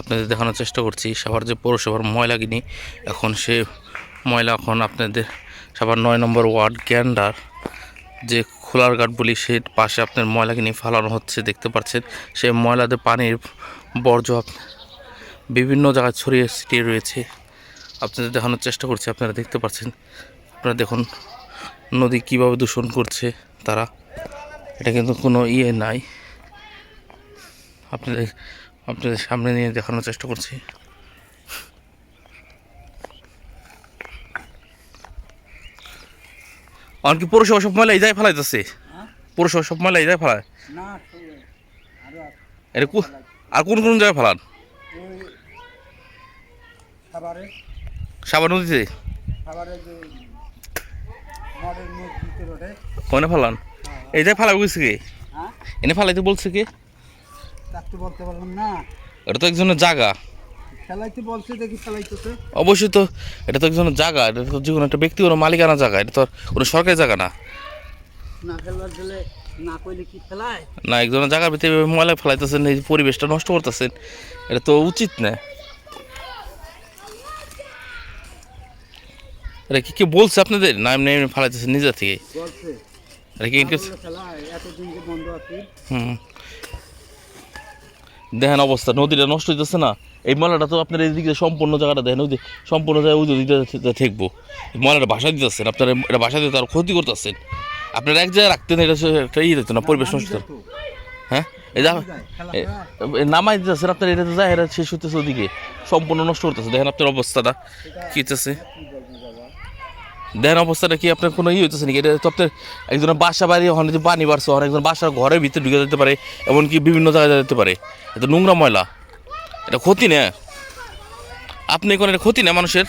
আপনাদের দেখানোর চেষ্টা করছি। সাভার যে পৌরসভার ময়লাগিনি, এখন সে ময়লা এখন আপনাদের সাভার নয় নম্বর ওয়ার্ড গ্যান্ডার, যে খোলার ঘাট বলি সে পাশে আপনার ময়লাগিনি ফালানো হচ্ছে, দেখতে পাচ্ছেন। সেই ময়লাতে পানির বর্জ্য বিভিন্ন জায়গায় ছড়িয়ে ছিটিয়ে রয়েছে। আপনাদের দেখানোর চেষ্টা করছি, আপনারা দেখতে পাচ্ছেন। আপনারা দেখুন, নদী কীভাবে দূষণ করছে তারা। এটা কিন্তু কোনো ইয়ে নাই। আপনাদের আপনাদের সামনে নিয়ে দেখানোর চেষ্টা করছি। আর কি পৌরসভা সব ময়লা এই যায় ফেলাইতেছে? পৌরসভা সব ময়লা এই যায় ফেলায়? আরও এটা আর কোন কোন জায়গায় ফেলান? সাবান নদীতে? কোনে ফেলান? এই জায়গায় ফেলা গেছে কি? হ্যাঁ? এনে ফেলাইতে বলছে কি? তো বলতে পারলাম না। এটা তো একজনের জায়গা ফেলাইতে বলছে দেখি ফেলাইতেছে অবশ্যই তো এটা তো একজনের জায়গা এটা তো যে কোনো একটা ব্যক্তিগত মালিকানা জায়গা এটা তো আর কোনো সরকারি জায়গা না। না ফেলবার দিলে না কইলে কি ফেলায় না একজনের জায়গার ভিতরে ময়লা ফেলাইতেছেন এই পরিবেশটা নষ্ট করতেছেন এটা তো উচিত না। এটা কি কেউ বলছে আপনাদের? না এমনি এমনি ফেলাইতেছেন নিজের থেকে। বলছে। এটা কি না ইনকেস বললে ফেলায় এতদিন বন্ধ আছে। হুম। দেখেন অবস্থা, নদীটা নষ্ট হইতেছে না। এই ময়লাটা তো আপনার এইদিকে সম্পূর্ণ জায়গাটা দেখেন, ওই সম্পূর্ণ জায়গায় ওই দিকে থাকব। ময়লাটা বাসা দিতেছেন, আপনারা এটা বাসা দিতে আরও ক্ষতি করতেছেন। আপনারা এক জায়গায় রাখতেন, এটা একটা ইয়ে দিত না, পরিবেশ নষ্ট। হ্যাঁ? এই নামাই দিতেছেন, আপনার এটা যায় এটা শেষ হইতেছে ওদিকে, সম্পূর্ণ নষ্ট করতেছে দেখেন আপনার অবস্থাটা, কি হইতেছে? দেখেন অবস্থাটা কি আপনার কোনো ইয়ে হইতেছে নাকি? এটা তো আপনার একজনের বাসা বাড়ি ওখানে যে পানি বাড়ছে ওখানে একজন বাসার ঘরের ভিতরে ঢুকে যেতে পারে এমনকি বিভিন্ন জায়গায় যেতে পারে। এটা নোংরা ময়লা। এটা ক্ষতি না? আপনি কোনো এটা ক্ষতি না মানুষের?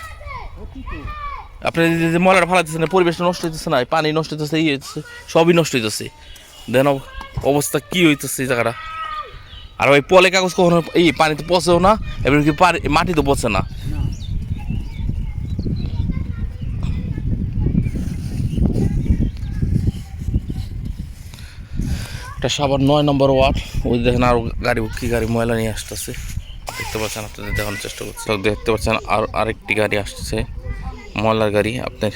আপনি যে- ময়লাটা ফালাইতেছেন না, পরিবেশটা নষ্ট হইতেছে না পানি নষ্ট হইতেছে ইয়ে হইতেছে সবই নষ্ট হইতেছে। দেন অব- অবস্থা কি হইতেছে এই জায়গাটা? আর ওই পলে কাগজ কখনো এই পানিতে পচেও না এমনকি পানি মাটিতে পচে না। এটা সাবার নয় নম্বর ওয়ার্ড। ওই দেখেন আরও গাড়ি, কি গাড়ি, ময়লা নিয়ে আসতেছে। দেখতে পাচ্ছেন আপনাদের দেখানোর চেষ্টা করছি। দেখতে পাচ্ছেন আর আরেকটি গাড়ি আসছে, ময়লার গাড়ি। আপনার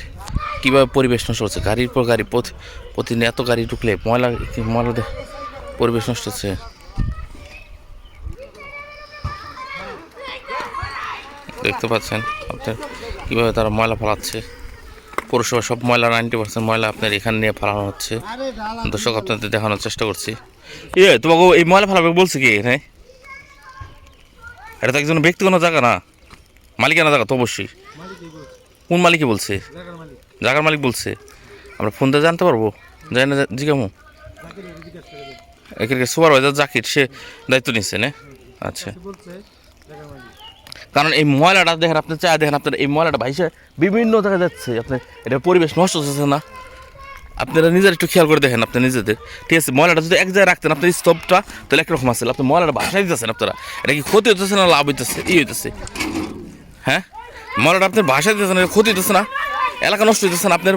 কীভাবে পরিবেশ নষ্ট হচ্ছে? গাড়ির পর গাড়ি, প্রতি, প্রতিদিন এত গাড়ি ঢুকলে ময়লা ময়লা পরিবেশ নষ্ট হচ্ছে। দেখতে পাচ্ছেন আপনার কীভাবে তারা ময়লা ফেলাচ্ছে। পৌরসভা সব ময়লা নাইনটি পার্সেন্ট ময়লা আপনার এখানে নিয়ে ফেলানো হচ্ছে। দর্শক, আপনাদের দেখানোর চেষ্টা করছি। ইয়ে তোমাকে এই ময়লা ফেলাবে বলছে কি এখানে? এটা তো একজন ব্যক্তিগত জায়গা না। মালিকানা জায়গা তো অবশ্যই। কোন মালিকই বলছে? জায়গার মালিক বলছে। আমরা ফোন দিয়ে জানতে পারব। জানি না জিজ্ঞামু সুপারভাইজার জাকির, সে দায়িত্ব নিচ্ছে না? আচ্ছা সে বলছে জায়গার মালিক কারণ এই ময়লাটা দেখেন আপনি চা দেখেন আপনার এই ময়লাটা ভাইসে বিভিন্ন জায়গায় যাচ্ছে। আপনার এটা পরিবেশ নষ্ট হচ্ছে না। আপনারা নিজের একটু খেয়াল করে দেখেন আপনি নিজেদের। ঠিক আছে, ময়লাটা যদি এক জায়গায় রাখতেন, আপনার স্তবটা তাহলে একরকম আছে। আপনি ময়লাটা বাসায় দিতেছেন আপনারা। এটা কি ক্ষতি হতেছে না লাভ হইতেছে? ই হইতেছে। হ্যাঁ? ময়লাটা আপনার বাসায় দিতেছেন ক্ষতি হইতেছে না। এলাকা নষ্ট হইতেছে না। আপনার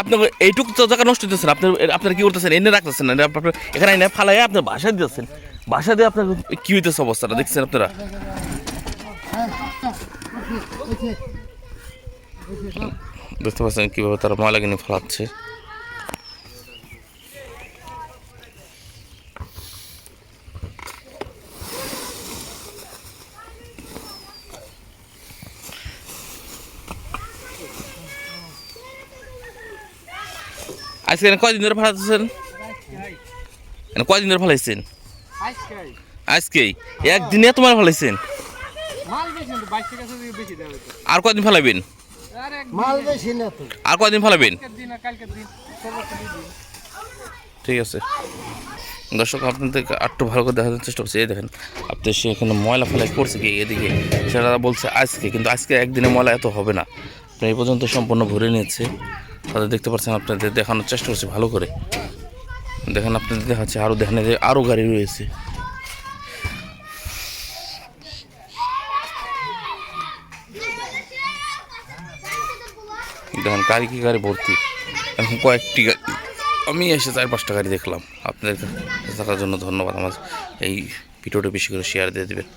আপনার এইটুকু তো জায়গা নষ্ট হইতেছে না। আপনার আপনার কি করতেছেন? এনে রাখতেছেন না। আপনার এখানে এনে ফালাই আপনার বাসায় দিতেছেন। বাসা দিয়ে আপনার কি হইতেছে অবস্থাটা? দেখছেন আপনারা? দেখতে পাচ্ছেন কীভাবে তারা ময়লা কিনে ফেলাচ্ছে? আজকে কয়দিন ধরে ফেলাচ্ছেন? কয়দিন ধরে ফেলাইছেন? আজকাই। একদিনে এত মাল ফেলাইছেন? আর কদিন ফেলাবেন আরে মাল বেশি না তো। আর কয়দিন ফেলাবেন ঠিক আছে। দর্শক আপনাদের একটু ভালো করে দেখার চেষ্টা করছি। এই দেখেন আপনি সে এখানে ময়লা ফেলাই করছে কি এদিকে? সেটা বলছে আজকে কিন্তু আজকে একদিনে ময়লা এত হবে না। আপনি এই পর্যন্ত সম্পূর্ণ ভরে নিয়েছে। তাদের দেখতে পাচ্ছেন আপনাদের দেখানোর চেষ্টা করছি ভালো করে। দেখেন আপনাদের দেখাচ্ছে আরও দেখেন যে আরও গাড়ি রয়েছে। দেখেন, গাড়ি কি গাড়ি ভর্তি? এখন কয়েকটি গাড়ি আমি এসে চার পাঁচটা গাড়ি দেখলাম। আপনাদের থাকার জন্য ধন্যবাদ। আমার এই ভিডিওটা বেশি করে শেয়ার দিয়ে দেবেন।